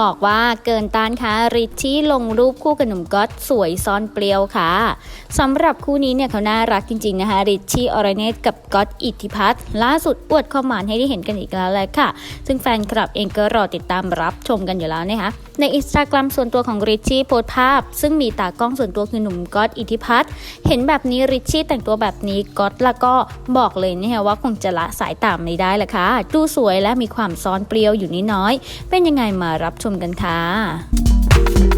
บอกว่าเกินต้านค่ะริชชี่ลงรูปคู่กับหนุ่มก๊อตสวยซ่อนเปรี้ยวค่ะสำหรับคู่นี้เนี่ยเขาน่ารักจริง ๆ นะคะริชชี่อรเนตกับก๊อตอิทธิพัฒน์ล่าสุดอวดความหวานให้ได้เห็นกันอีกแล้วแหละค่ะ ซึ่งแฟนคลับเองก็รอติดตามรับชมกันอยู่แล้วนะคะในอินสตาแกรมส่วนตัวของริชชี่โพสภาพ ซึ่งมีตากล้องส่วนตัวคือหนุ่มก๊อตอิทธิพัฒน์เห็นแบบนี้ริชชี่แต่งตัวแบบนี้ก๊อตละก็บอกเลยนะคะว่าคงจะละสายตามไม่ได้ละค่ะดูสวยและมีความซ้อนเปรี้ยวอยู่นิดน้อย เป็นยังไงมาับชมกันค่ะ